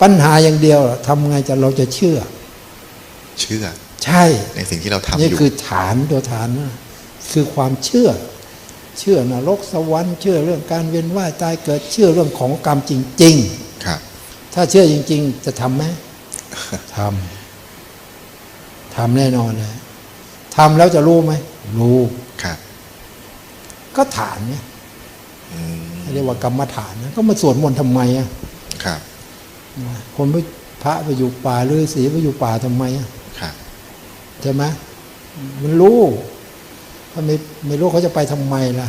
ปัญหาอย่างเดียวทำไงจะเราจะเชื่อ เชื่อ ใช่ ในสิ่งที่เราทำอนี่ยู่คือฐานตัวฐานนะคือความเชื่อ เชื่อนรกสวรรค์เชื่อเรื่องการเวียนว่ายตายเกิดเชื่อเรื่องของกรรมจริงครับๆถ้าเชื่อจริง ๆ จะทำไหมทำทำแน่นอนเลยทำแล้วจะรู้ไหมรู้ครับ ก็ฐานเนี่ยอืมเรียกว่ากรรมฐานนะก็มาสวดมนต์ทำไมอะครับ คนไปพระไปอยู่ป่าฤาษีไปอยู่ป่าทำไมอะครับใช่ไหมมันรู้ถ้าไม่ไม่รู้เขาจะไปทำไมล่ะ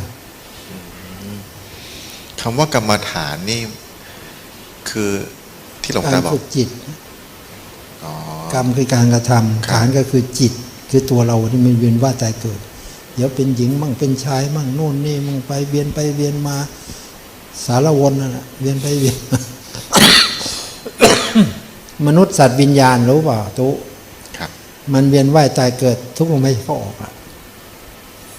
คำว่ากรรมฐานนี่ คือที่หลวงกาตารบอกฝึกจิตอ๋อกรรมคือการกระทำครับฐานก็คือจิต คือตัวเราที่มันเวียนว่ายตายเกิด เดี๋ยวเป็นหญิงมั่งเป็นชายมั่งโน่นนี่มั่งไปเวียนไปเวียนมา สารวนนั่นแหละเวียนไปเวียนมา มนุษย์สัตว์วิญญาณรู้เปล่าตุครับมันเวียนว่ายตายเกิดทุกลมหายใจเข้าออกอะ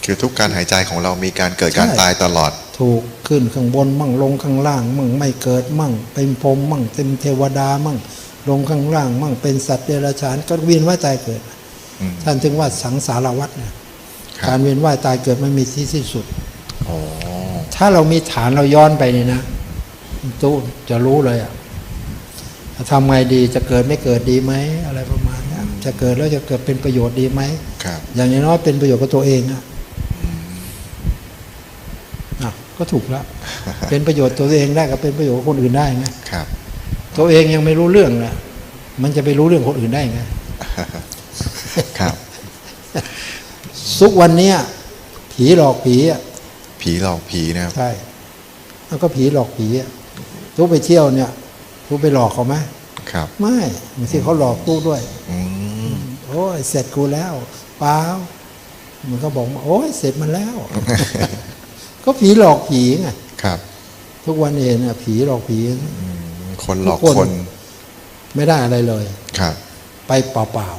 คือทุกการหายใจของเรามีการเกิดการใช่ตายตลอด ถูกขึ้นข้างบนมั่งลงข้างล่างมั่งไม่เกิดมั่ง เป็นพรหมมั่งเป็นเทวดามั่ง ลงข้างล่างมั่งเป็นสัตว์เดรัจฉานก็เวียนว่ายตายเกิดอืมท่านถึงว่าสังสารวัฏนะครัการบเวียนว่ายตายเกิดไม่มีที่สิ้นสุดอ๋อถ้าเรามีฐานเราย้อนไปนี่นะตู้จะรู้เลยอะจะ ทำไงดีจะเกิดไม่เกิดดีไหมอะไรประมาณนี้จะเกิดแล้วจะเกิดเป็นประโยชน์ดีไหมครับอย่างน้อยๆเป็นประโยชน์กับตัวเองอะอะก็ถูกแล้ว เป็นประโยชน์ตัวเองได้กับเป็นประโยชน์กับคนอื่นได้ไงครับ ตัวเองยังไม่รู้เรื่องนะมันจะไปรู้เรื่องคนอื่นได้ไงครับทุกวันเนี้ยผีหลอกผีอะผีหลอกผีนะครับใช่แล้วก็ผีหลอกผีอะทุกไปเที่ยวเนี่ยทุ กไปหลอกเขาไหมครับ ไม่บางทีเขาหลอกตู้ด้วยอืมโอ้ยเสร็จกูแล้วเปล่ามันก็บอกว่าโอ้ยเสร็จมันแล้ว ก็ผีหลอกผีไงครับ ทุกวันเองเนี่ยผีหลอกผีอืมคนหลอกทุกคคนนไม่ได้อะไรเลย ครับ ไปเปล่า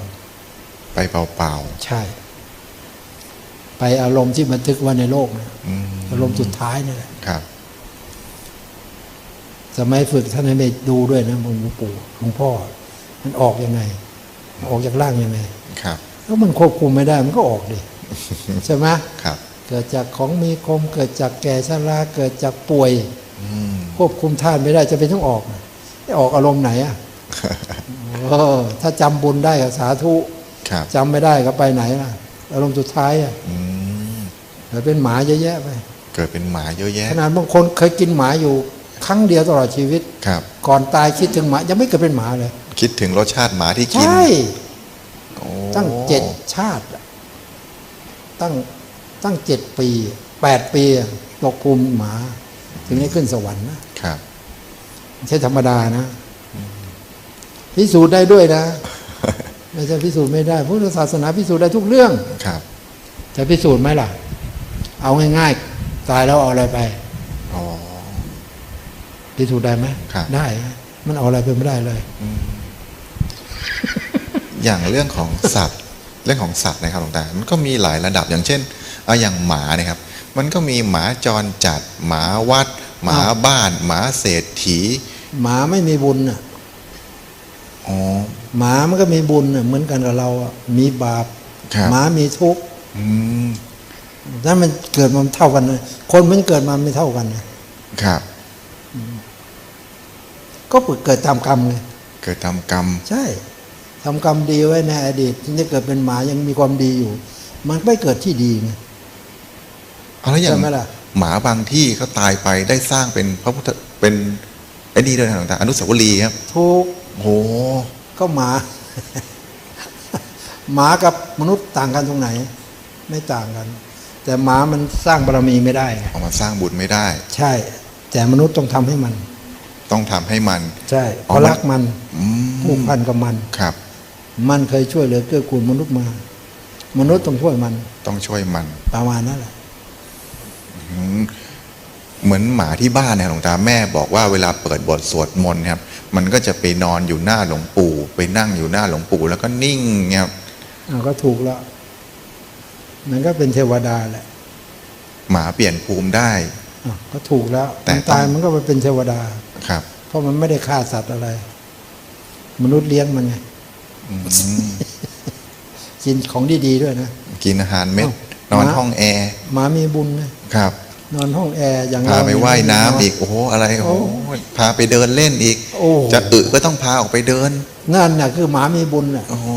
ไปเปล่าๆใช่ ไปอารมณ์ที่บันทึกไว่าในโลกนะๆอืมอารมณ์สุดท้ายนี่แหละครับ สมัยฝึกท่านให้ไปดูด้วยนะหลวงปู่หลวงพ่อ มันออกยังไง ออกจากร่างยังไง ครับแล้วมันควบคุมไม่ได้มันก็ออกดิใช่ไหมครับ เกิดจากของมีคม เกิดจากแก่ชราเกิดจากป่วยอืมควบคุมท่านไม่ได้จะเป็นต้องออกนะไม่ออกอารมณ์ไหนอะเออถ้าจำบุญได้ก็สาธุครับจำไม่ได้ก็ไปไหนล่ะ อารมณ์สุดท้ายอะอืมเดี๋ยวเป็นหมาเยอะแยะไป เกิดเป็นหมาเยอะแยะขนาดบางคนเคยกินหมาอยู่ ครั้งเดียวตลอดชีวิตครับ ก่อนตายคิดถึงหมายังไม่เกิดเป็นหมาเลย คิดถึงรสชาติหมาที่กินใช่โอ้ตั้งเจ็ดชาติอะตั้งตั้งเจ็ดปีแปดปีอะตกภูมิหมา ถึงได้ขึ้นสวรรค์นะครับไม่ใช่ธรรมดานะพิสูจน์ได้ด้วยนะไม่ใช่พิสูจน์ไม่ได้พุทธศาสนาพิสูจน์ได้ทุกเรื่องครับ จะพิสูจน์ไหมล่ะ เอาง่าย ๆ ตายแล้วเอาอะไรไปอ๋อ พิสูจน์ได้ไหมครับได้นะมันเอาอะไรไปไม่ได้เลย อย่างเรื่องของสัตว์ เรื่องของสัตว์นะครับหลวงตา มันก็มีหลายระดับอย่างเช่นเอาอย่างหมาเนี่ยครับ มันก็มีหมาจรจัด หมาวัด หมาบ้าน หมาเศรษฐี หมาไม่มีบุญน่ะอ๋อหมามันก็มีบุญน่ะเหมือนกันกับเราอะมีบาปครับหมามีทุกข์อืมถ้ามันเกิดมาเท่ากันนะคนมันเกิดมาไม่เท่ากันนะครับ ก็เกิดตามกรรมไงเกิดทำกรรม ใช่ทำกรรมดีไว้ในอดีตถึงจะเกิดเป็นหมายังมีความดีอยู่ มันไม่เกิดที่ดีไงเอาแล้วอย่างใช่ไหมล่ะหมาบางที่เขาตายไปได้สร้างเป็นพระพุทธเป็นไอ้นี่ด้วยนะหลวงตาอนุสาวรีย์ครับทุกข์โอ้โหก็หมา หมากับมนุษย์ต่างกันตรงไหน ไม่ต่างกัน แต่หมามันสร้างบารมีไม่ได้ไงเอามาสร้างบุญไม่ได้ ใช่ แต่มนุษย์ต้องทำให้มัน ต้องทำให้มัน ใช่อ๋เพอราะมันรักมันอืมผูกพันกับมันครับ มันเคยช่วยเหลือเกื้อกูลมนุษย์มา มนุษย์ต้องช่วยมัน ต้องช่วยมันประมาณนั้นแหละอืมเหมือนหมาที่บ้านเนี่ยหลวงตาแม่บอกว่าเวลาเปิดบทสวดมนต์ครับ มันก็จะไปนอนอยู่หน้าหลวงปู่ ไปนั่งอยู่หน้าหลวงปู่ แล้วก็นิ่งเงี้ยครับอ้าวก็ถูกแล้วมันก็เป็นเทวดาแหละ หมาเปลี่ยนภูมิได้อ้าวก็ถูกแล้วแต่มันต้องตายมันก็ไปเป็นเทวดา ครับเพราะมันไม่ได้ฆ่าสัตว์อะไร มนุษย์เลี้ยงมันไงอืมกินของดีๆด้วยนะ กินอาหารเม็ดเอ้านอนหมาห้องแอร์หมามีบุญนะครับ นอนห้องแอร์อย่างพาเราไปว่ายน้ำอีกโอ้โหอะไรโอ้โหพาไปเดินเล่นอีกโอ้จะอึก็ต้องพาออกไปเดินนั่นน่ะคือหมามีบุญน่ะโอ้โห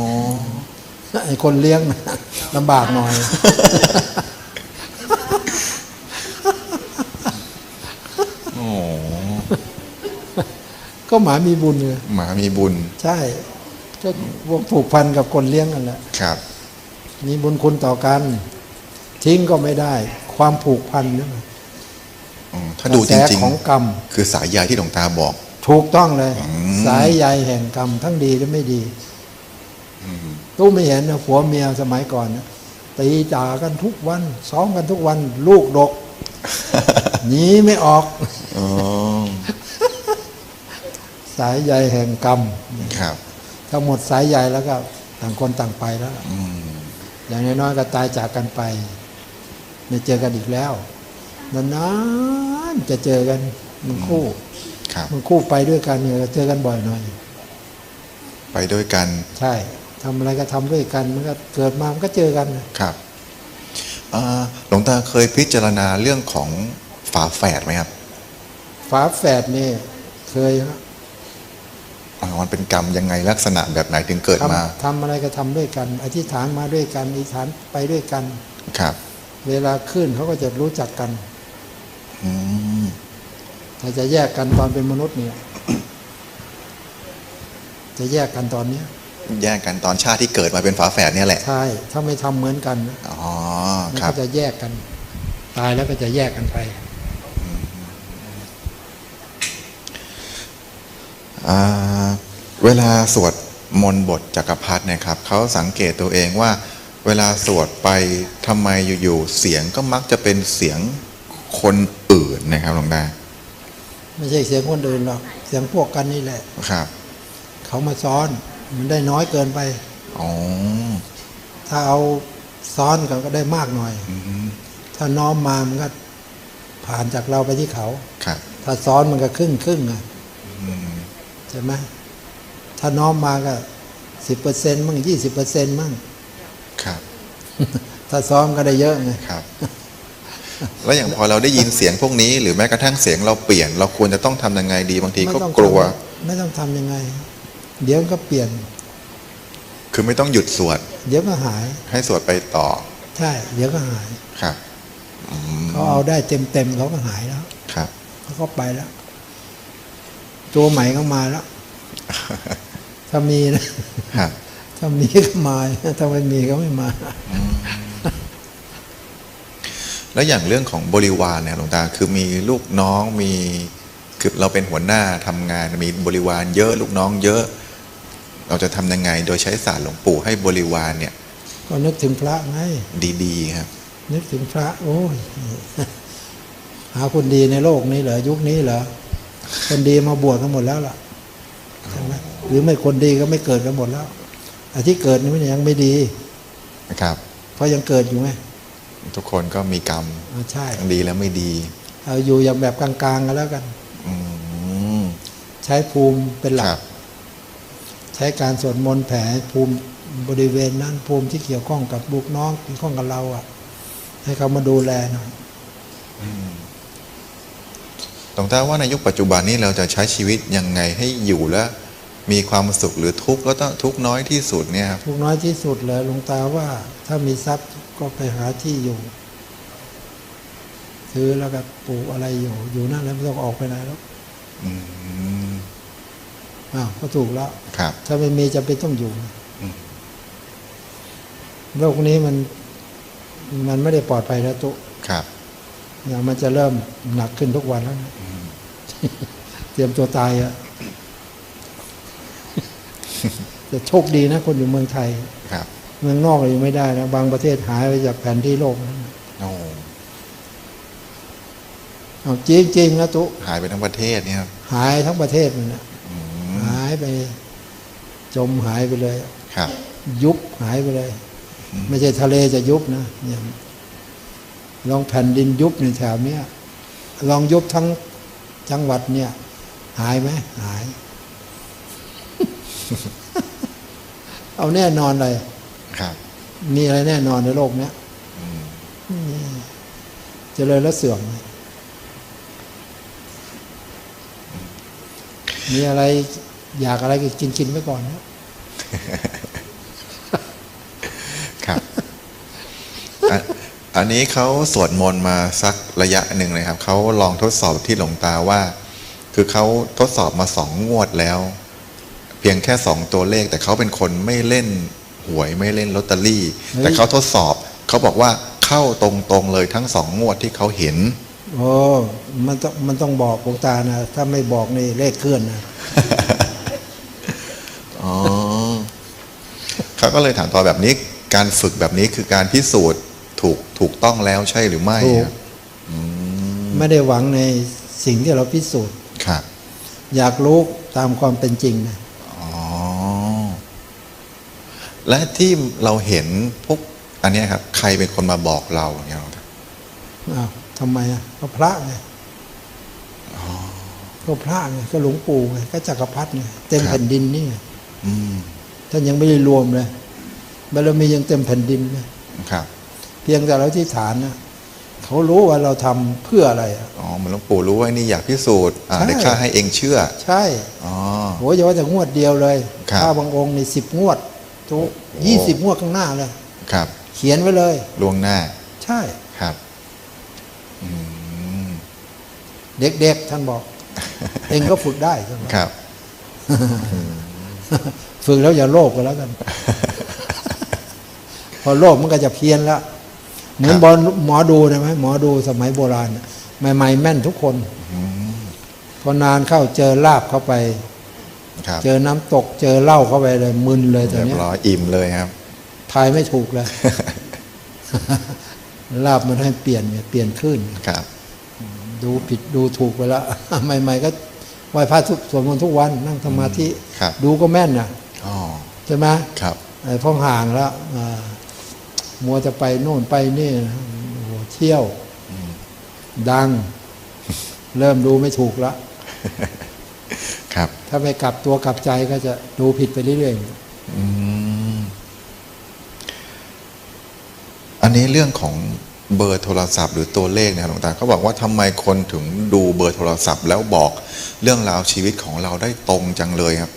ไอ้คนเลี้ยงน่ะลำบากหน่อย โอ้โห ก็หมามีบุญเลยหมามีบุญ ใช่ก็พวกผูกพันกับคนเลี้ยงกันแหละครับ มีบุญคุณต่อกัน ทิ้งก็ไม่ได้ ความผูกพันนี่มันอืมถ้าดูจกะแสริงของกรรมๆคือสายใยที่หลวงตาบอก ถูกต้องเลยอืมสายใยแห่งกรรมทั้งดีและไม่ดีตู้ไม่เห็นนะผัวเมียสมัยก่อนนะตีจ่ากันทุกวันซ้อมกันทุกวัน ลูกดกหนีไม่ออกอ๋อ สายใยแห่งกรรมครับถ้าหมดสายใยแล้วก็ต่างคนต่างไปแล้วอืมอย่างน้อยๆก็ตายจากกันไปไม่เจอกันอีกแล้วนานๆจะเจอกันมันคู่ครับมันคู่ไปด้วยกันเนี่ยเจอกันบ่อยหน่อย ไปด้วยกัน ใช่ทำอะไรก็ทำด้วยกันมันก็เกิดมามันก็เจอกันครับอ่าหลวงตาเคยพิจารณาเรื่องของฝาแฝดไหมครับ ฝาแฝดนี่เคยฮะอ่า มันเป็นกรรมยังไงลักษณะแบบไหนถึงเกิดมาทำทำอะไรก็ทำด้วยกัน อธิษฐานมาด้วยกันอธิษฐานไปด้วยกันครับ เวลาขึ้นเขาก็จะรู้จักกันอืมถ้าจะแยกกันตอนเป็นมนุษย์เนี่ย จะแยกกันตอนเนี้ยแยกกันตอนชาติที่เกิดมาเป็นฝาแฝดเนี่ยแหละ ใช่ ถ้าไม่ทำเหมือนกันนะอ๋อมันครับ ก็จะแยกกัน ตายแล้วก็จะแยกกันไป อ่า เวลาสวดมนต์บทจักรพรรดิเนะครับเขาสังเกตตัวเองว่า เวลาสวดไปทำไมอยู่ๆเสียงก็มักจะเป็นเสียงคนอื่นนะครับหลวงตาไม่ใช่เสียงคนอื่นหรอกเสียงพวกกันนี่แหละครับเขามาซ้อนมันได้น้อยเกินไปอ๋อถ้าเอาซ้อนกันก็ได้มากหน่อยอืมถ้าน้อมมามันก็ผ่านจากเราไปที่เขาครับถ้าซ้อนมันก็ครึ่งครึ่งๆอะอืม ใช่ไหมถ้าน้อมมาก็สิบเปอร์เซ็นต์มั่งยี่สิบเปอร์เซ็นต์มั่งครับ ถ้าซ้อมก็ได้เยอะไงครับ แล้วอย่างพอเราได้ยินเสียงพวกนี้ หรือแม้กระทั่งเสียงเราเปลี่ยน เราควรจะต้องทำยังไงดีบางทีก็ต้องกลัวทำไม่ต้องทำยังไง เดี๋ยวก็เปลี่ยน คือไม่ต้องหยุดสวด เดี๋ยวก็หาย ให้สวดไปต่อ ใช่ เดี๋ยวก็หายครับอืมเขาเอาได้เต็มเต็มๆเขาก็หายแล้ว ครับเขาก็ไปแล้ว ตัวใหม่ก็มาแล้ว ถ้ามีนะครับถ้ามีก็มา ถ้าไม่มีก็ไม่มา แล้วอย่างเรื่องของบริวารเนี่ยหลวงตา คือมีลูกน้องมีคือเราเป็นหัวหน้าทำงานมีบริวารเยอะลูกน้องเยอะ เราจะทำยังไง โดยใช้ศาสตร์หลวงปู่ให้บริวารเนี่ย ก็นึกถึงพระไงดีๆครับ นึกถึงพระ โอ้ยหาคนดีในโลกนี้เหรอยุคนี้เหรอ คนดีมาบวชกันหมดแล้วล่ะใช่ไหมหรือไม่คนดีก็ไม่เกิดกันหมดแล้วแต่ที่เกิดนี่มันยังไม่ดีนะครับ เพราะยังเกิดอยู่ไงทุกคนก็มีกรรมอ่าใช่ทั้งดีและไม่ดีเอาอยู่อย่างแบบกลางๆกันแล้วกันอืมใช้ภูมิเป็นหลัคกรับใช้การสวดมนต์แผ่ภูมิบริเวณนั้นภูมิที่เกี่ยวข้องกับลูกน้องเกี่ยวข้องกับเราอะ ให้เขามาดูแลหน่อย หลวงตาว่าในยุคปัจจุบันนี้เราจะใช้ชีวิตยังไงให้อยู่และมีความสุขหรือทุกข์แล้วต้องทุกข์น้อยที่สุดเนี่ยครับทุกน้อยที่สุดเลยหลวงตาว่าถ้ามีทรัพย์ก็ไปหาที่อยู่ ซื้อแล้วก็ปลูกอะไรอยู่ อยู่นั่นแล้วไม่ต้องออกไปไหนแล้วอืมอ้าวก็ถูกแล้วครับ ถ้าไม่มีจะเป็นต้องอยู่อืมโลกนี้มัน มันไม่ได้ปลอดภัยแล้วตุครับ อย่างมันจะเริ่มหนักขึ้นทุกวันแล้วนะเตรียมตัวตายอะแต่โชคดีนะ คนอยู่เมืองไทยครับเมืองนอกอยู่ไม่ได้นะ บางประเทศหายไปจากแผนที่โลกนะโอ้เอาจริงจริงๆนะตุหายไปทั้งประเทศเนี่ยครับหายทั้งประเทศมันนะอืมหายไป จมหายไปเลย ครับ ยุบหายไปเลย ไม่ใช่ทะเลจะยุบนะเนี่ย ลองแผ่นดินยุบในแถวเนี้ยลองยุบทั้งจังหวัดเนี่ย หายไหมหาย เอาแน่นอนเลยครับ มีอะไรแน่นอนในโลกเนี้ยไม่มีเจริญแล้วเสื่อมมีอะไรอยากอะไรก็กินกินไว้ก่อนนะ ครับอะอั นนี้เขาสวดมนต์มาสักระยะหนึ่งเลยครับเขาลองทดสอบที่หลวงตาว่า คือเขาทดสอบมาสองงวดแล้ว เพียงแค่สองตัวเลข แต่เขาเป็นคนไม่เล่นหวยไม่เล่นลอตเตอรี่เฮ้ยแต่เขาทดสอบเขาบอกว่าเข้าตรงๆเลยทั้งสองงวดที่เขาเห็นโอ้มันต้องมันต้องบอกหลวงตานะถ้าไม่บอกนี่เลขเคลื่อนนะอ๋อเขาก็เลยถามต่อแบบนี้การฝึกแบบนี้คือการพิสูจน์ ถูกถูกต้องแล้วใช่หรือไม่ถูกครับอืมไม่ได้หวังในสิ่งที่เราพิสูจน์ ครับอยากรู้ตามความเป็นจริงนะอ๋อและที่เราเห็นพวกอันเนี้ยครับ ใครเป็นคนมาบอกเราอย่างเงี้ยครับอ้าวทำไมอะก็พระไงก็พระไงก็หลวงปู่ไงก็จักรพรรดิไงเต็มแผ่นดินนี่ไงอืมท่านยังไม่ได้รวมเลยบารมียังเต็มแผ่นดินเลย ครับ เพียงแต่เราที่ฐานนะเขารู้ว่าเราทำเพื่ออะไรอะอ๋อเหมันหลวงปู่รู้ว่านี่อยากพิสูจน์อ่าใช่ได้ค่าให้เองเชื่อ ใช่อ๋อโอ้ยอย่าว่าแต่งวดเดียวเลยครับถ้าบางองค์นี่สิบงวดทุกยี่สิบงวดข้างหน้าเลยครับ เขียนไว้เลยล่วงหน้า ใช่ครับอืมเด็กๆท่านบอก เองก็ฝึกได้ท่านบอกครับฝึกแล้วอย่าโลภกันแล้วกัน พอโลภมันก็จะเพี้ยนแล้ว เหมือนครับบอลหมอดูใช่ไหมหมอดูสมัยโบราณน่ะใหม่ๆแม่นทุกคนอืมพอนานเข้าเจอลาบเข้าไปครับเจอน้ำตกเจอเหล้าเข้าไปเลยมึนเลยตอนเรียบเนี้ยร้อยอิ่มเลยครับทายไม่ถูกเลยลาบมันให้เปลี่ยนไงเปลี่ยนขึ้นครับ ดูผิดดูถูกไปแล้วใหม่ ๆ ก็ไหว้พระทุกสวดมนต์ทุกวันนั่งสมาธิครับดูก็แม่นนะอ๋อใช่ไหมครับไอ้พ้องห่างแล้วอ่า มัวจะไปโน่นไปนี่โอ้โหเที่ยว ดัง เริ่มดูไม่ถูกละครับ ถ้าไม่กลับตัวกลับใจก็จะดูผิดไปเรื่อยอืมอันนี้เรื่องของเบอร์โทรศัพท์หรือตัวเลขเนี่ยหลวงตาเขาบอกว่าทำไมคนถึงดูเบอร์โทรศัพท์แล้วบอกเรื่องราวชีวิตของเราได้ตรงจังเลยครับ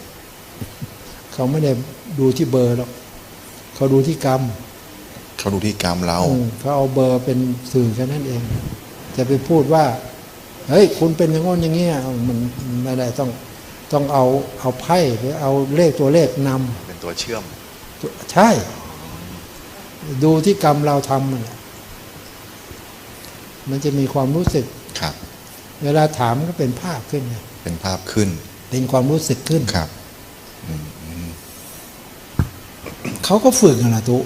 ๆเขาไม่ได้ดูที่เบอร์หรอกเขาดูที่กรรม เขาดูที่กรรมเราเออเขาเอาเบอร์เป็นสื่อแค่นั้นเอง จะไปพูดว่า เฮ้ย คุณเป็นอย่างง้นอย่างเงี้ยมันไม่ได้ต้องต้องเอาเอาไพ่หรือเอาเลขตัวเลขนำเป็นตัวเชื่อม ใช่ ดูที่กรรมเราทำมันแหละมันจะมีความรู้สึกครับ เวลาถามก็เป็นภาพขึ้นไงเป็นภาพขึ้น เป็นความรู้สึกขึ้นครับเขาก็ฝึกกันละทุก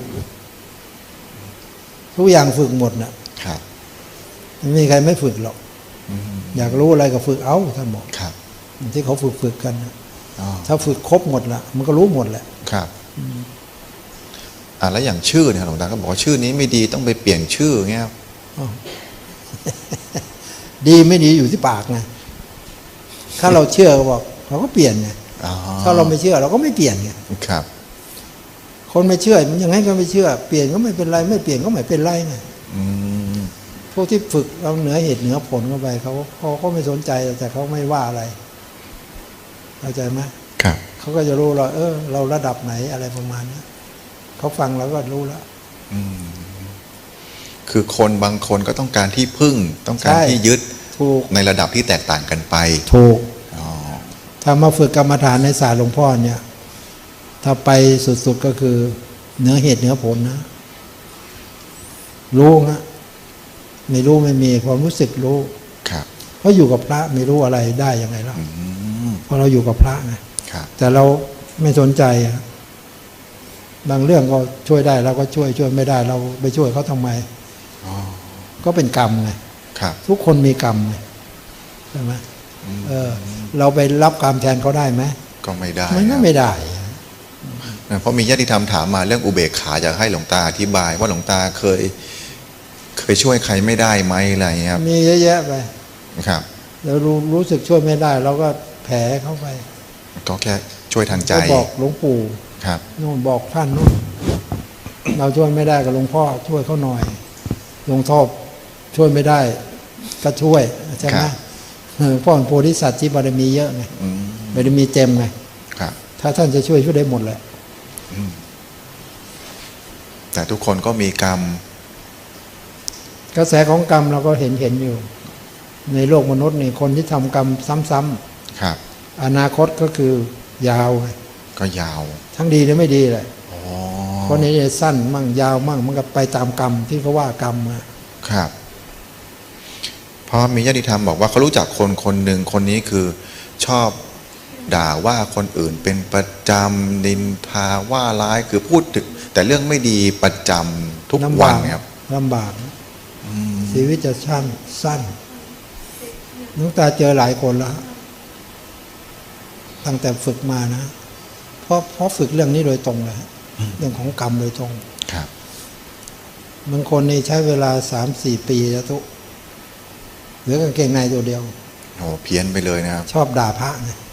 ทุกอย่างฝึกหมดนะครับไม่มีใครไม่ฝึกหรอกอืมอยากรู้อะไรก็ฝึกเอาท่านบอกครับที่เขาฝึกฝึกกันนะอ๋อถ้าฝึกครบหมดละมันก็รู้หมดแหละครับอ่าแล้วอย่างชื่อเนี่ยหลวงตาก็บอกว่าชื่อนี้ไม่ดีต้องไปเปลี่ยนชื่อเงี้ยครับอ้าวดีไม่ดีอยู่ที่ปากไงถ้าเราเชื่อก็บอกเราก็เปลี่ยนไงอ๋อถ้าเราไม่เชื่อเราก็ไม่เปลี่ยนไงครับ คนไม่เชื่อมันยังไงก็ไม่เชื่อ เปลี่ยนก็ไม่เป็นไร ไม่เปลี่ยนก็ไม่เป็นไรไงอืมพวกที่ฝึกเราเหนือเหตุเหนือผลเข้าไปเขาเขาก็ไม่สนใจแต่เขาไม่ว่าอะไรเข้าใจไหมครับเขาก็จะรู้เราเออ เราระดับไหนอะไรประมาณนี้เขาฟังเราก็รู้แล้วอืมคือคนบางคนก็ต้องการที่พึ่งต้องการใช่ที่ยึดถูกในระดับที่แตกต่างกันไป ถูกอ๋อถ้ามาฝึกกรรมฐานในศาสตร์หลวงพ่อเนี่ย ถ้าไปสุดๆก็คือเหนือเหตุเหนือผลนะ รู้ฮะไม่รู้ไม่มีความรู้สึกรู้ครับเพราะอยู่กับพระไม่รู้อะไรได้ยังไงล่ะอืมเพราะเราอยู่กับพระไงครับแต่เราไม่สนใจอะบางเรื่องก็ช่วยได้เราก็ช่วยช่วยไม่ได้ เราไปช่วยเขาทำไมอ๋อก็เป็นกรรมไงครับทุกคนมีกรรมไงใช่ไหมเออ เราไปรับกรรมแทนเขาได้ไหมก็ไม่ได้มันคก็รับไม่ได้ เพราะมีญาติธรรมถามมาเรื่องอุเบกขาอยากให้หลวงตาอธิบาย ว่าหลวงตาเคย เคยช่วยใครไม่ได้ไหมอะไรอย่างเงี้ยครับมีเยอะแยะไปครับเรารู้รู้สึกช่วยไม่ได้เราก็แผลเข้าไป ก็แค่ช่วยทางใจก็บอกหลวงปู่ครับนู่นบอกท่านนู่นเราช่วยไม่ได้กับหลวงพ่อช่วยเขาหน่อยหลวงพ่อช่วยไม่ได้ ก็ช่วยใช่ไหมครับเออพ่อเป็นโพธิสัตว์ที่บารมีเยอะไงอืมบารมีเต็มไงครับถ้าท่านจะช่วยช่วยได้หมดแหละ แต่ทุกคนก็มีกรรม กระแสของกรรมเราก็เห็นเห็นอยู่ ในโลกมนุษย์นี่คนที่ทำกรรมซ้ำครับๆอนาคตก็คือยาวไงก็ยาว ทั้งดีและไม่ดีแหละอ๋อคนนี้สั้นมั่งยาวมั่งมันก็ไปตามกรรมที่เขาว่ากรรมอะครับเพราะมีญาติธรรมบอกว่าเขารู้จักคนคนหนึ่งคนนี้คือชอบ ด่าว่าคนอื่นเป็นประจำนินทาว่าร้ายคือพูดถึง แต่เรื่องไม่ดีประจำทุกลำวับานกครับลำบากชีวิตจะสั้นสั้นหลุงตาเจอหลายคนแล้วตั้งแต่ฝึกมานะเพราะเพราะฝึกเรื่องนี้โดยตรงเลยเรื่องของกรรมโดยตรงครับบางคนนี่ใช้เวลาสามสี่ปีแล้วทุกเหลือกางเกงในตัวเดียวโอ้เพี้ยนไปเลยนะครับ ชอบด่าพระไงอืม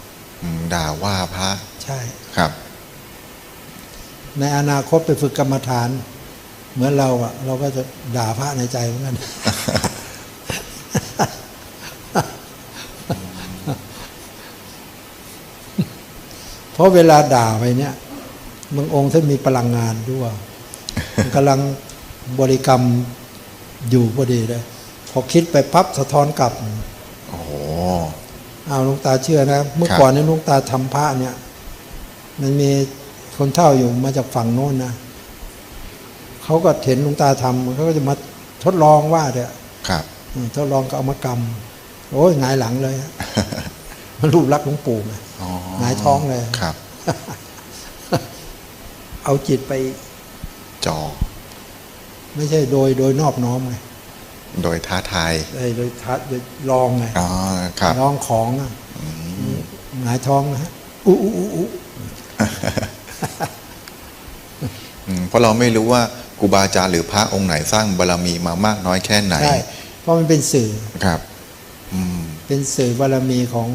ด่าว่าพระ ใช่ครับ ในอนาคตไปฝึกกรรมฐาน เหมือนเราอะเราก็จะด่าพระในใจเหมือนกันเพราะเวลาด่าไปเนี่ยมึงองค์ท่านมีพลังงานด้วยมันกำลังบริกรรมอยู่พอดีเลยพอคิดไปพับสะท้อนกลับ โอ้โห เอาหลุงตาเชื่อนะ เมื่อครับก่อนเนี่ยหลุงตาทำพระเนี่ย มันมีคนเท่าอยู่มาจากฝั่งโน้นนะเขาก็เห็นหลุงตาทำเขาก็จะมาทดลองว่าเถอะครับอืมทดลองก็เอามากำโอ้ยหงายหลังเลยฮะมันรูปลักษณ์หลวงปู่ไงอ๋อหงายท้องเลยครับ เอาจิตไปจอไม่ใช่โดยโดยนอบน้อมไง โดยท้าทายไอ้โดยทัดโดยลองไงอ๋อครับลองของอะหงายท้องนะฮะอู้อู้อู้อู้อืมเพราะเราไม่รู้ว่าครูบาอาจารย์หรือพระองค์ไหนสร้างบารรมีมามากน้อยแค่ไหนใช่เพราะมันเป็นสื่อครับอืมเป็นสื่อบารมีของ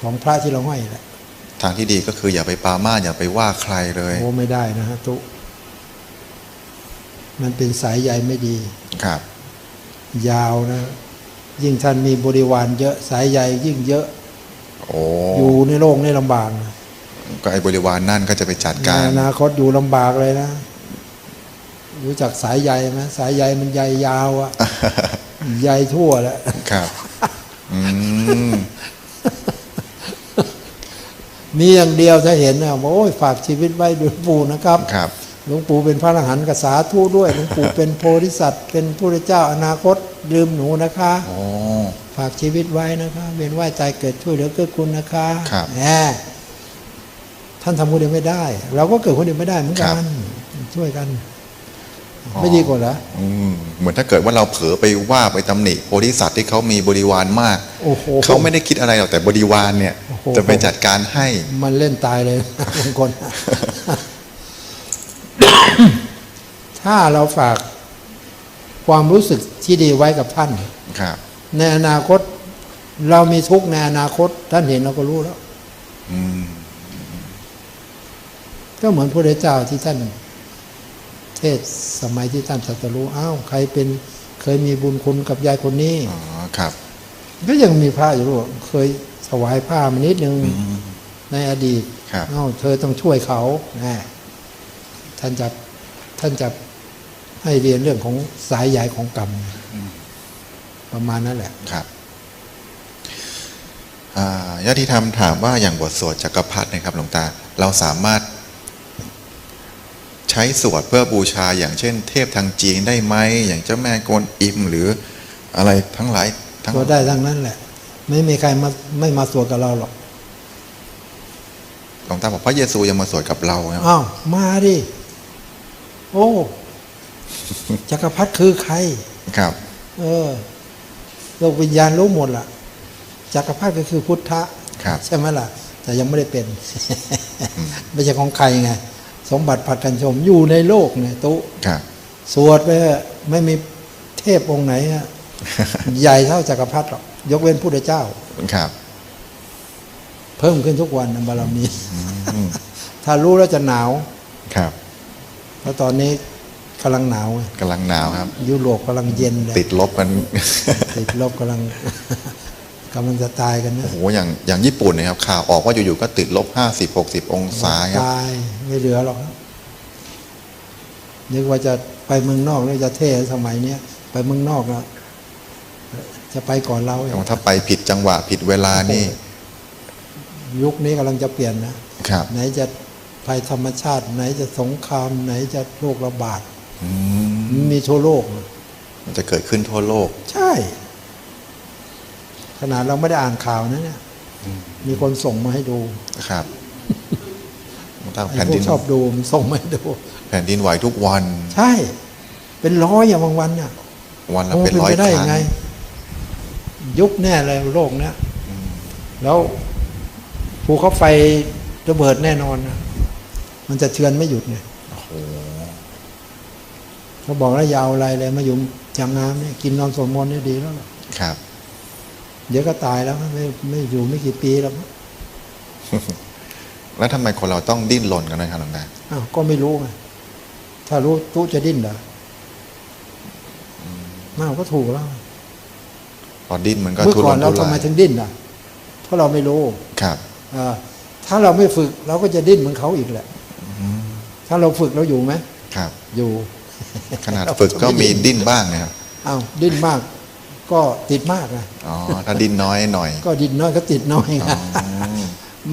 ของพระที่เราห้อยแหละทางที่ดีก็คืออย่าไปปรามาสอย่าไปว่าใครเลยโอ้ไม่ได้นะฮะตุ มันเป็นสายใยไม่ดีครับ ยาวนะ ยิ่งท่านมีบริวารเยอะสายใยยิ่งเยอะโอ้อยู่ในโลกนี่ลำบากนะก็ไอ้บริวารนั่นก็จะไปจัดในการอนาคตอยู่ลำบากเลยนะ รู้จักสายใยไหมสายใยมันใยยาวอะใยทั่วแหละครับอืมมีอย่างเดียวถ้าเห็นนะโอ้ยฝากชีวิตไว้ด้วยหลวงปู่นะครับครับ หลวงปู่เป็นพระอรหันต์กษาทูด้วย หลวงปู่เป็นโพธิสัตว์เป็นพระเจ้าอนาคตลืมหนูนะคะโอ้ฝากชีวิตไว้นะคะเวียนว่ายตายเกิดช่วยเหลือเกื้อกูลนะคะครับแหมท่านทำคนเดียวไม่ได้ เราก็เกิดคนเดียวไม่ได้เหมือนครักันบช่วยกัน ไม่ดีกว่าเหรออืมเหมือนถ้าเกิดว่าเราเผลอไปว่าไปตำหนิโพธิสัตว์ที่เขามีบริวารมากโอ้โหเขาไม่ได้คิดอะไรหรอกแต่บริวารเนี่ยโอ้โหจะไปจัดการให้มันเล่นตายเลยบางคน ถ้าเราฝากความรู้สึกที่ดีไว้กับท่านครับ ในอนาคตเรามีทุกข์ในอนาคต ท่านเห็นเราก็รู้แล้วอืมก็เหมือนพระเจ้าที่ท่าน เทศสมัยที่ท่านตรัสรู้อ้าวใครเป็นเคยมีบุญคุณกับยายคนนี้อ๋อครับ ก็ยังมีพระอยู่รู้เคยถวายผ้ามานิดนึงอืมในอดีตครับอ้าวเธอต้องช่วยเขาแน่ท่านจะท่านจะ ให้เรียนเรื่องของสายใยของกรรม ประมาณนั้นแหละครับอ่าญาติธรรมถามว่าอย่างบทสวดจักรพรรดินะครับหลวงตา เราสามารถใช้สวดเพื่อบูชาอย่างเช่น เทพทางจีนได้ไหมอย่างเจ้าแม่กวนอิมหรืออะไรทั้งหลายทั้งก็ได้ทั้งนั้นแหละ ไม่มีใครมาไม่มาสวดกับเราหรอกหลวงตาบอกพระเยซูยังมาสวดกับเรานะอ้าวมาดิโอ้ จักรพรรดิคือใคร ครับ เออโลกวิญญาณรู้หมดล่ะ จักรพรรดิก็คือพุทธะครับ ใช่ไหมล่ะ แต่ยังไม่ได้เป็น ไม่ใช่ของใครไง สมบัติผัดกันชมอยู่ในโลกเนี่ยตุครับ สวดไปเถอะไม่มีเทพองค์ไหนอะใหญ่เท่าจักรพรรดิหรอก ยกเว้นพุทธเจ้า ครับ เพิ่มขึ้นทุกวันนะบารมีอืมถ้ารู้แล้วจะหนาว ครับเพราะตอนนี้ กำลังหนาวไงกำลังหนาวครับ ยุโรปกำลังเย็นเลยติดลบกัน ติดลบกำลังกำลังจะตายกันนะโอ้โหอย่างอย่างญี่ปุ่นเนะครับข่าวออกว่าอยู่ๆก็ติดลบห้าสิบหกสิบองศาครับตายไม่เหลือหรอกครับนึกว่าจะไปเมืองนอกแล้วจะเท่สมัยเนี้ยไปเมืองนอกแล้วจะไปก่อนเราอีกถ้าไปผิดจังหวะผิดเวลานี่ ยุคนี้กำลังจะเปลี่ยนนะครับ ไหนจะภัยธรรมชาติ ไหนจะสงคราม ไหนจะโรคระบาดอื มมันมีทั่วโลกนะมันจะเกิดขึ้นทั่วโลก ใช่ ขนาดเราไม่ได้อ่านข่าวนะเนี่ย มีคนส่งมาให้ดูครับตั้งไอ้แผ่นพวดิกนชอบดูมันส่งมาให้ดู แผ่นดินไหวทุกวัน ใช่ เป็นร้อยอย่างบางวันเนี่ยวันละโอ้เป็นเป็นร้อยไปได้คยัรั้งงไงยุคแน่เลยโลกเนี้ยแล้วภูเขาไฟระเบิดแน่นอนนะมันจะเทือนไม่หยุดไงโอ้โห เขาบอกแล้วอยาวอะไรเลยมาอยู่จางงามเนี่ยกินนอนสวดมนต์นี่ดีแล้วล่ะครับ เดี๋ยวก็ตายแล้วไม่ไม่อยู่ไม่กี่ปีแล้วแล้วทำไมคนเราต้องดิ้นรนกันนะครับหลวงตาอ้าวก็ไม่รู้ไงถ้ารู้ตู้จะดิ้นเหรอมากก็ถูกแล้วพอดิ้นมันก็เมื่อทุรก่อนนเราทุทำไมรายถึงดิ้นล่ะเพราะเราไม่รู้ครับอ่าถ้าเราไม่ฝึกเราก็จะดิ้นเหมือนเขาอีกแหละถ้าเราฝึกเราอยู่ไหมครับ อยู่ ขนาดฝึกก็มีดิ้นบ้างนะครับอ้าวดิ้นมาก ก็ติดมากนะอ๋อถ้าดิ้นน้อยหน่อย ก็ดิ้นน้อยก็ติดน้อยอ๋นะอ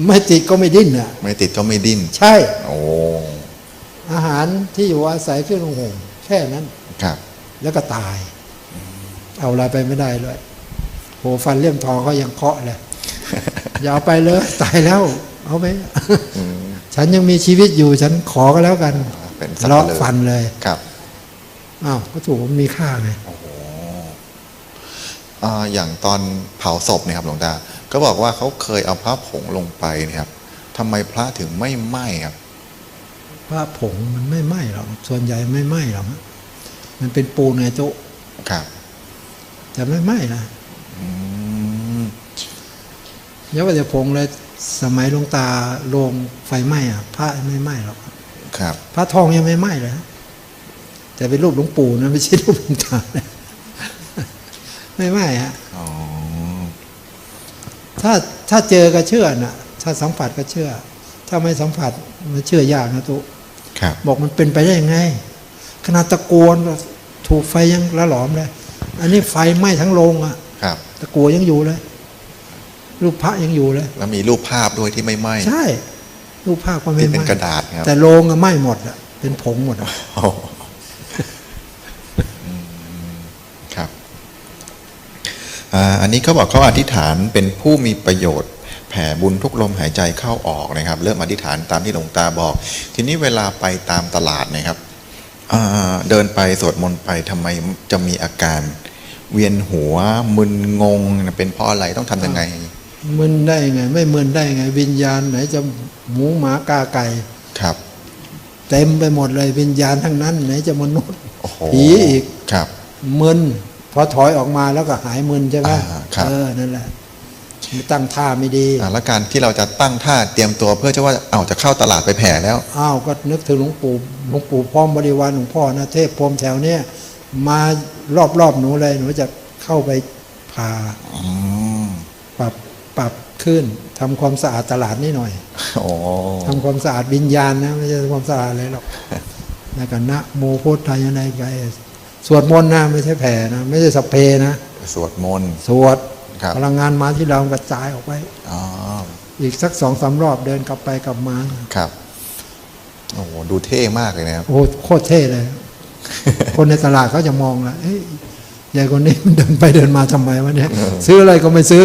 ไม่ติดก็ไม่ดิ้นอะ ไม่ติดก็ไม่ดิ้น ใช่ โอ้อาหารที่อยู่อาศัยเครื่องนุ่งห่มแค่นั้นครับ แล้วก็ตาย เอาอะไรไปไม่ได้เลยโหฟันเลี่ยมทองเขายังเคาะเลยอย่าเอาไปเลยตายแล้ว เอาไปอืมฉันยังมีชีวิตอยู่ ฉันขอก็แล้วกันเป็นสับเลาะปะเลอฟันเลยครับ อ้าวก็ถูกมันมีค่าไงอ่าอย่างตอนเผาศพเนี่ยครับหลวงตา ก็บอกว่าเขาเคยเอาพระผงลงไปเนะครับทำไมพระถึงไม่ไหม้ครับ พระผงมันไม่ไหม้หรอกส่วนใหญ่ไม่ไหม้หรอกมันเป็นปูนไงโจ๊ะครับแต่ไม่ไหม้นะอืมเยาว่าจะผงเลยสมัยหลวงตาโรงไฟไหม้อะพระไม่ไหม้หรอกครับ พระทองยังไม่ไหม้เลยฮะ แต่เป็นรูปหลวงปู่นะไม่ใช่รูปหลวงตานะไม่ไหม้ฮะอ๋อถ้าถ้าเจอก็เชื่อนะถ้าสัมผัสก็เชื่อ ถ้าไม่สัมผัสมันเชื่อยากนะตุครับ บอกมันเป็นไปได้ยังไงขนาดตะโกนถูกไฟยังละหลอมเลยอันนี้ไฟไหม้ทั้งโรงอะครับ ตะกัวยังอยู่เลย รูปพระยังอยู่เลย แล้วมีรูปภาพด้วยที่ไม่ไหม้ใช่ รูปภาพก็ไม่ที่ไหเป็นม้กระดาษครับแต่โรงอะไหม้หมดอะเป็นผงหมดอะ โอ้อืมครับ อ่าอันนี้เขาบอกเขาอธิษฐานเป็นผู้มีประโยชน์ แผ่บุญทุกลมหายใจเข้าออกนะครับ เริ่มอธิษฐานตามที่หลวงตาบอก ทีนี้เวลาไปตามตลาดนะครับอ่าเดินไปสวดมนต์ไปทำไมจะมีอาการเวียนหัวมึนงงเป็นเพราะอะไรต้องทำยังไงมึนได้ไง ไม่มึนได้ไง วิญญาณไหนจะหมูหมากาไก่ครับ เต็มไปหมดเลยวิญญาณทั้งนั้น ไหนจะมนุษย์โอ้โหผีอีกครับมึนพ อถอยออกมาแล้วก็หายมึนใช่ไหมอ่าครับเออนั่นแหละตั้งท่าไม่ดีอ่าแล้วการที่เราจะตั้งท่าเตรียมตัวเพื่อจะว่าเอาจะเข้าตลาดไปแผ่แล้วอ้าวก็นึกถึงหลวงปู่หลวงปู่พร้อมบริวารหลวงพ่อนะเทพพรหมแถวเนี้ยมารอบๆหนูเลยหนูจะเข้าไปพาอืมปรับปรับขึ้นทำความสะอาดตลาดนี่หน่อยโอ้ทำความสะอาดวิญญาณนะไม่ใช่ทำความสะอาดอะไรหรอกแล้วก็นะโมพุทธายนายไก สวดมนต์นะไม่ใช่แผ่นะไม่ใช่สพเพนะสวดมนต์สวดครับพลังงานมาที่เรากระจายออกไปอ๋ออีกสักสองสามรอบเดินกลับไปกลับมาครับโอ้โหดูเท่มากเลยนะครับโอ้โหโคตรเท่เลย คนในตลาดเขาจะมองละเอ้ยยายคนนี้มันเดินไปเดินมาทำไมวะเนี่ยซื้ออะไรก็ไม่ซื้อ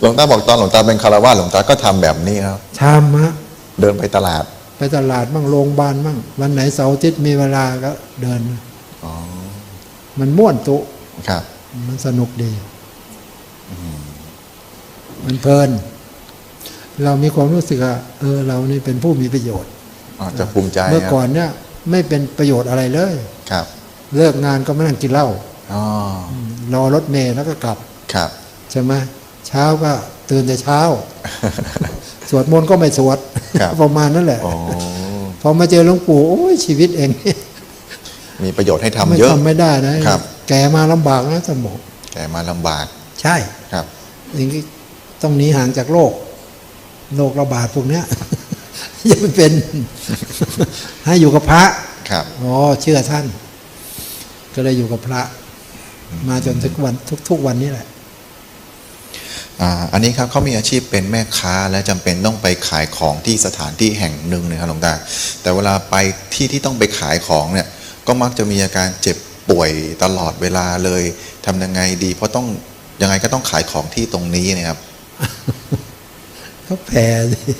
หลวงตาบอกตอนหลวงตาเป็นคารวะหลวงตาก็ทำแบบนี้ครับทำฮะเดินไปตลาดไป ตลาดบ้างโรงพยาบาลบ้างวันไหนเสาร์อาทิตย์มีเวลาก็เดินอ๋อมันม่วนตุครับ มันสนุกดี มันเพลิน เรามีความรู้สึกว่าเออ เรานี่เป็นผู้มีประโยชน์อ๋อจะภูมิใจเมื่อครับก่อนเนี่ย ไม่เป็นประโยชน์อะไรเลย ครับ เลิกงานก็ไม่นั่งกินเหล้าอ๋อรอรถเมล์แล้วก็กลับ ครับ ใช่ไหมเช้าก็ตื่นแต่เช้า สวดมนต์ก็ไม่สวดครับประมาณนั่นแหละอ๋อพอมาเจอหลวงปู่โอ้ยชีวิตเองมีประโยชน์ให้ทำไม่เยอะทำไม่ได้นะครับ แก่มาลำบากนะสมองแต่มาลำบาก ใช่ครับอย่างนี้ต้องหนีห่างจากโรคโรคระบาดพวกเนี้ยอย่าไปเป็น ให้อยู่กับพระครับอ๋อเชื่อท่าน ก็เลยอยู่กับพระ มาจนถึงวันทุกๆวันนี้แหละ อ่าอันนี้ครับเขามีอาชีพเป็นแม่ค้าและจำเป็นต้องไปขายของที่สถานที่แห่งหนึ่งนะครับหลวงตา แต่เวลาไปที่ที่ต้องไปขายของเนี่ยก็มักจะมีอาการเจ็บป่วยตลอดเวลาเลยทำยังไงดี เพราะต้องยังไงก็ต้องขายของที่ตรงนี้เนะครับเขาแผ่สิ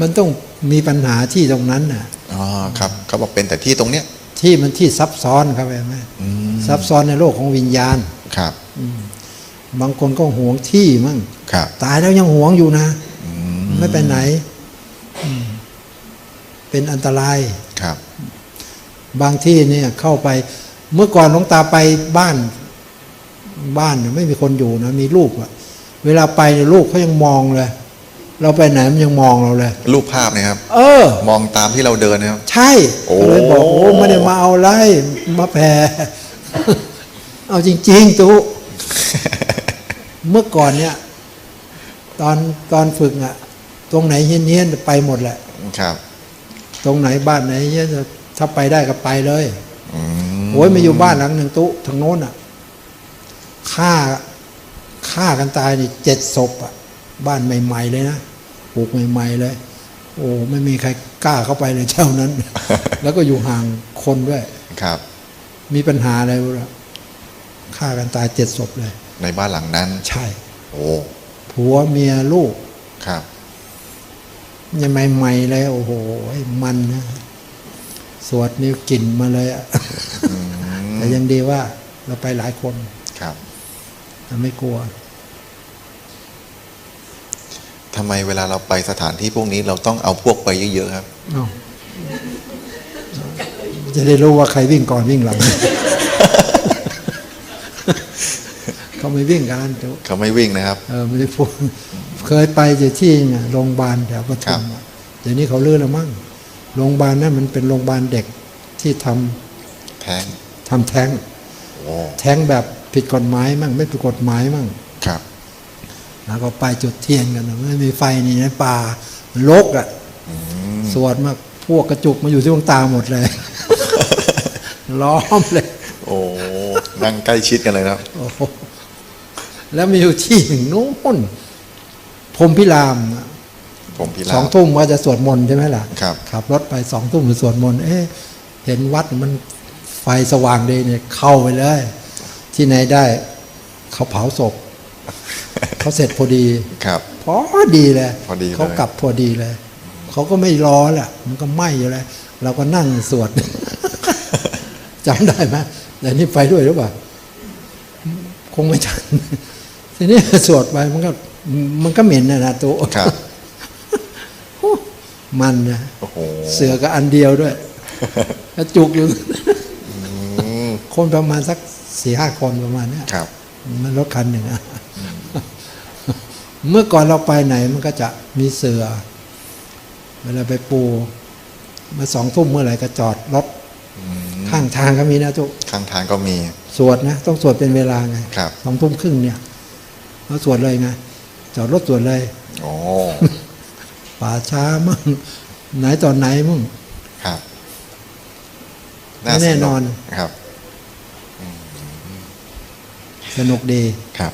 มันต้องมีปัญหาที่ตรงนั้นน่ะอ๋อครับเขาบอกเป็นแต่ที่ตรงเนี้ยที่มันที่ซับซ้อนครับแม่อืมซับซ้อนในโลกของวิญญาณ ครับบางคนก็หวงที่มั่งครับตายแล้วยังหวงอยู่นะอืมไม่ไปไหนอืมเป็นอันตรายครับ บางที่เนี่ยเข้าไป เมื่อก่อนหลวงตาไปบ้าน บ้านเนี่ยไม่มีคนอยู่นะมีลูกอะเวลาไปเนี่ยลูกเขายังมองเลย เราไปไหนมันยังมองเราเลย รูปภาพเนะครับ เออ มองตามที่เราเดินนะครับ ใช่โอ้ก็เลยบอกโอ้ไม่ได้มาเอาไรมาแผ่ เอาจริง ๆตุเมื่อก่อนเนี่ย ตอนตอนฝึกอะตรงไหนเฮี้ยนๆไปหมดแหละ ครับ ตรงไหนบ้านไหนเฮี้ยนถ้าไปได้ก็ไปเลยอืมโอ้ยมาอยู่บ้านหลังหนึ่งตุทางโน้นอะฆ่าฆ่ากันตายนี่เจ็ดศพอะ บ้านใหม่ ๆ เลยนะปลูกใหม่ ๆ เลย โอ้ไม่มีใครกล้าเข้าไปเลยเจ้านั้น แล้วก็อยู่ห่างคนด้วย ครับ มีปัญหาอะไรบ้าง ฆ่ากันตายเจ็ดศพเลย ในบ้านหลังนั้น ใช่ โอ้ผัวเมียลูกครับยังใหม่ๆเลยโอ้โหมันนะสวดนิ้วกลิ่นมาเลยอะอืมแต่ยังดีว่าเราไปหลายคนครับเราไม่กลัวทำไมเวลาเราไปสถานที่พวกนี้เราต้องเอาพวกไปเยอะๆครับเอ้าจะได้รู้ว่าใครวิ่งก่อนวิ่งหลังเขา ไม่วิ่งกันเดี๋ยวเขาไม่วิ่งนะครับ เออไม่ได้พูดเคยไปอยู่ที่เนี่ยโรงพยาบาลแถวปครัทุบมอะเดี๋ยวนี้เขาเลื่อนแล้วมั้งโรงพยาบาลนั่นมันเป็นโรงพยาบาลเด็กที่ทำแท้งทำแท้งโอ้แท้งแบบผิดกฎหมายมั่งไม่ผิดกฎหมายมั่งครับแล้วก็ไปจุดเทียนกันนะไม่มีไฟนี่ในป่ามันรกอะอืมสวดมากพวกกระจุกมาอยู่ที่ดวงตาหมดเลย ล้อมเลย โอ้นั่งใกล้ชิดกันเลยนะครับโอ้โห แล้วมีอยู่ที่หนึ่งนู้นพรหมพิรามอะผมพิสลาองบทุ่มว่าจะสวดมนต์ใช่ไหมล่ะครับขับรถไปสองทุ่มสวดมนต์เอ๊ะเห็นวัดมันไฟสว่างดีเนี่ยเข้าไปเลย ที่ไหนได้เขาเผาศพเขาเสร็จพอดีครับพอดีเลยพอดีเลยเขากลับพอดีเลยเขาก็ไม่รอแหละมันก็ไหม้อยู่เลยเราก็นั่งสวดจำได้ไหมแต่นี่ไปด้วยหรือเปล่าคงไม่ทัน ทีนี้สวดไปมันก็มันก็เหม็นนะนะตัวครับมันนะโอ้โหเสือก็อันเดียวด้วยกระจุกอยู่อืมคนประมาณสักสี่ห้าคนประมาณเนี้ยครับ มันรถคันหนึ่งอะเมื่อก่อนเราไปไหนมันก็จะมีเสือเวลาไปปูมาสองทุ่มเมื่อไหร่ก็จอดรถอืมข้างทางก็มีนะทุกข้างทางก็มี สวดนะ ต้องสวดเป็นเวลาไงครับสองทุ่มครึ่งเนี่ย เราสวดเลยไงจอดรถสวดเลยโอ้ป่าช้ามั่งไหนตอนไหนมั่งครับไม่แน่นอนครับ สนุกดีครับ